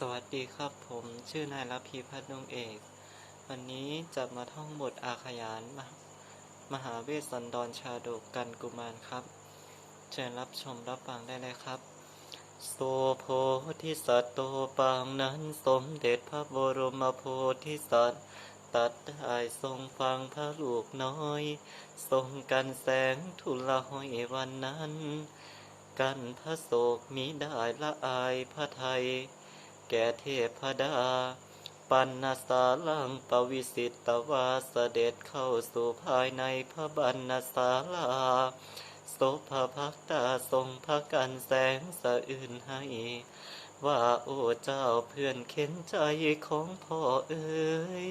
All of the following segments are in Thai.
สวัสดีครับผมชื่อนายรพีพัฒน์นงเอก วันนี้จะมาท่องบทอาขยานมหมหาเวสสันดรชาดกกันกุมารครับ เชิญรับชมรับฟังได้เลยครับ โสโพธิสัตว์โตปางนั้นสมเด็จพระบรมโพธิสัตว์ตัดได้ทรงฟังพระลูกน้อย ทรงกันแสงทุลหอยวันนั้น กันพระโศกมิได้ละอายพระไทย แก่เทพดา ปันนาสาลังปวิสิตตวาเสด็จเข้าสู่ภายในพระบรรณศาลาโสภพักตาทรงพระกันแสงสะอื่นให้ ว่าโอ้เจ้าเพื่อนเข็นใจของพ่อเอ๋ย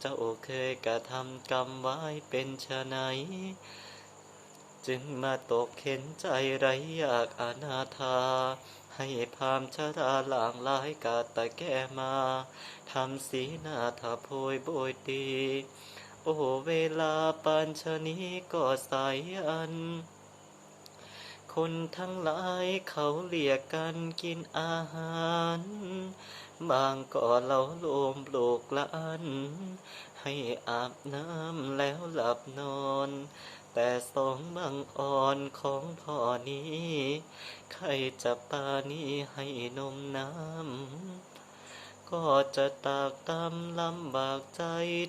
เจ้าเคยกระทำกรรมไว้เป็นชะไหน จึงมาตกเข็นใจไรอยากอนาถาให้พามชราหลางลายกาตะแก่มาทำสีหน้าถาโพยโบยดีโอ้เวลาปานชะนี้ก็สายอัน คนทั้งหลายเขาเรียกกันกินอาหาร บางก็เล่าโลมปลูกละอัน ให้อาบน้ำแล้วหลับนอน แต่สองบังอ่อนของพ่อนี้ ใครจะปานี้ให้นมน้ำ ก็จะตากตำลำบากใจ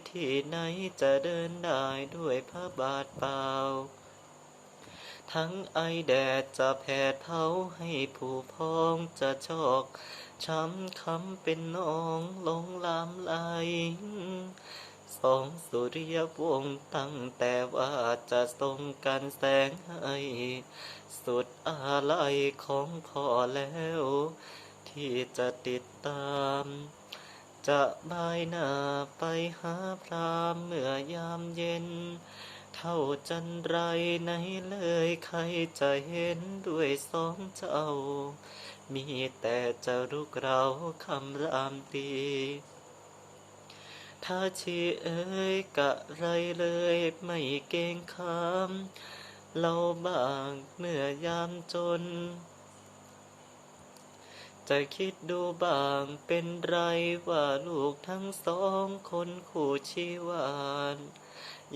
ที่ไหนจะเดินได้ด้วยพระบาทเปล่า ทั้งไอแดดจะแผดเผาให้ผู้พองจะชอกช้ำคำเป็นน้องลงลามไหล สองสุริยวงศ์ตั้งแต่ว่าจะทรงกันแสงให้สุดอาลัยของพ่อแล้ว ที่จะติดตาม จะบายหน้าไปหาพรามเมื่อยามเย็น เท่าจันไรไหนเลยใครจะเห็นด้วยสองเจ้า มีแต่จะรุกเราคำรามตี ถ้าชีเอ้ยกะไรเลยไม่เก่งคำเราบางเมื่อยามจน จะคิดดูบางเป็นไรว่าลูกทั้งสองคนคู่ชีวาน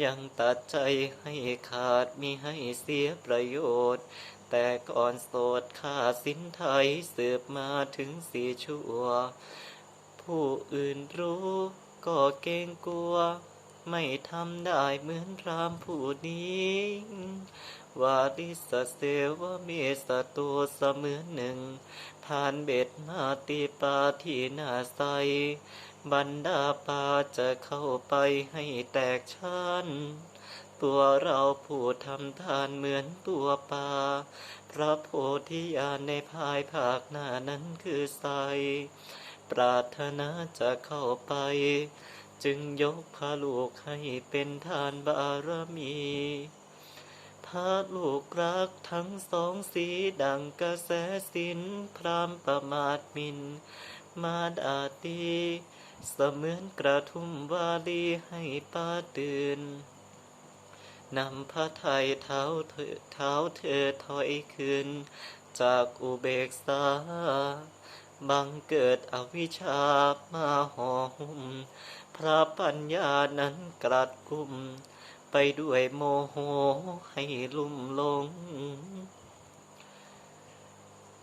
ยังตัดใจให้ขาดมีให้เสียประโยชน์ แต่ก่อนโสดข้าสินไทยสืบมาถึงสี่ชั่ว ผู้อื่นรู้ ก็เกรงกลัว ไม่ทำได้เหมือนพรามผู้นี้วาริสเสวเมสตัวเสมือนหนึ่งผ่านเบ็ดมาตีปลาที่หน้าใส บรรดาปาจะเข้าไปให้แตกชั้นตัวเราผู้ทำทานเหมือนตัวปลาพระโพธิญาณในภายภาคหน้านั้นคือใส ปรารถนาจะเข้าไป จึงยกพระลูกให้เป็นทานบารมี พระลูกรักทั้งสองสีดังกระแสสินพรามประมาทมิน มาดาตีเสมือนกระทุ่มวาลีให้ป้าตื่นนำพระไทยเท้าเธอเท้าเธอถอยคืน จากอุเบกษา บังเกิดอวิชชามาห่อหุ้ม พระปัญญานั้นกรัดกุม ไปด้วยโมโหให้ลุ่มหลง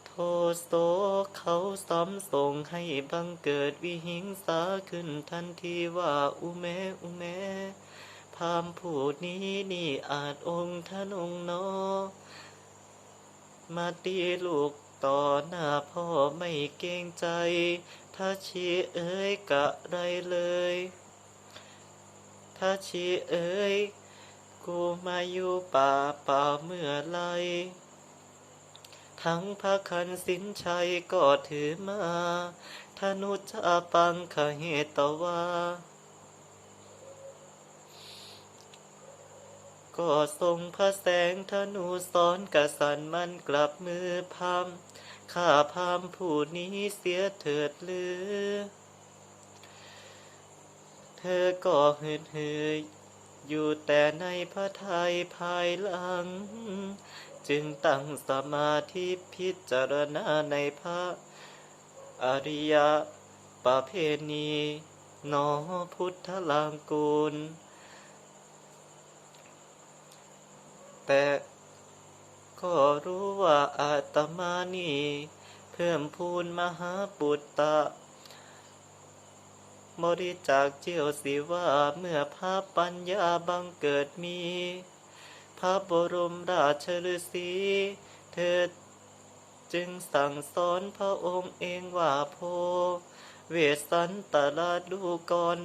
โทโสเขาซ้ำส่งให้บังเกิดวิหิงสาขึ้นทันทีว่าอุแมอุแมพามผู้นี้นี่อาจองค์ท่านองค์นอมาตีลูก ต่อหน้าพ่อไม่เกรงใจถ้าชีเอ้ยกะไรเลยถ้าชีเอ้ยกูมาอยู่ป่าป่าเมื่อไรทั้งพระคันสินชัยก็ถือมาธนุจาปังขเหตวา ก็ทรงพระแสงธนูสอนกสันมันกลับมือพามข้าพามผู้นี้เสียเถิดหรือ เธอก็หืดหืดอยู่แต่ในพระทัยภายหลัง จึงตั้งสมาธิพิจารณาในพระอริยประเพณีนอพุทธลางกูล แต่ก็รู้ว่าอาตมานี่เพิ่มพูนมหาปุตตะบริจาคเจียวสิว่าเมื่อพระปัญญาบังเกิดมี พระบรมราชฤาษีเธอจึงสั่งสอนพระองค์เองว่าโพ เวสันตลาดูกร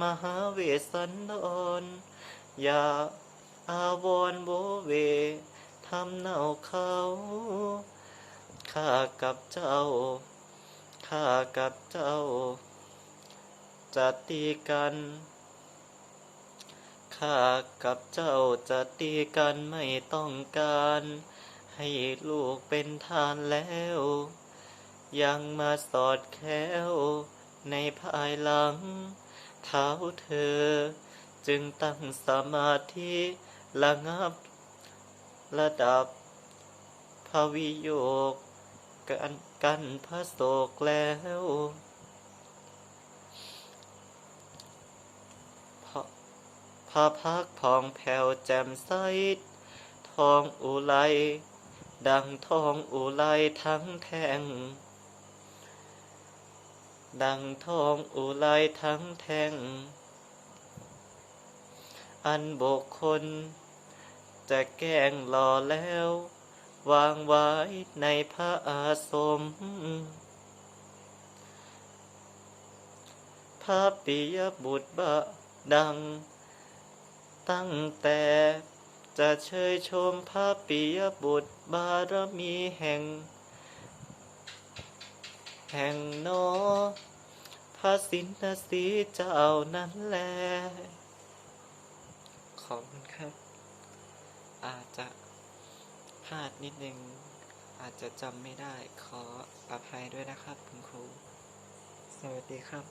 มหาเวสสันดรอย่า อาวรโวเวทำเน่าเขาข้ากับเจ้าข้ากับเจ้า จะตีกันข้ากับเจ้าจะตีกันไม่ต้องการ ให้ลูกเป็นทานแล้ว ยังมาสอดแควในภายหลัง เท้าเธอ จึงตั้งสมาธิ ระงับ ระดับพวิโยกกันกันพระโศกแล้วพระพระพักผ่องแผ้วแจ่มใสทองอุไรดังทองอุไรทั้งแท่ง ดังทองอุไรทั้งแท่ง อันบุคคล จะแกล้งหล่อแล้ว วางไว้ในพระอาสม พระปิยบุตรบะดัง ตั้งแต่จะเชยชมพระปิยบุตรบารมีแห่ง แห่งโนอพระสินสีเจ้านั้นแล ขอบคุณครับอาจจะพลาดนิดนึง อาจจะจำไม่ได้ขออภัยด้วยนะครับคุณครู สวัสดีครับ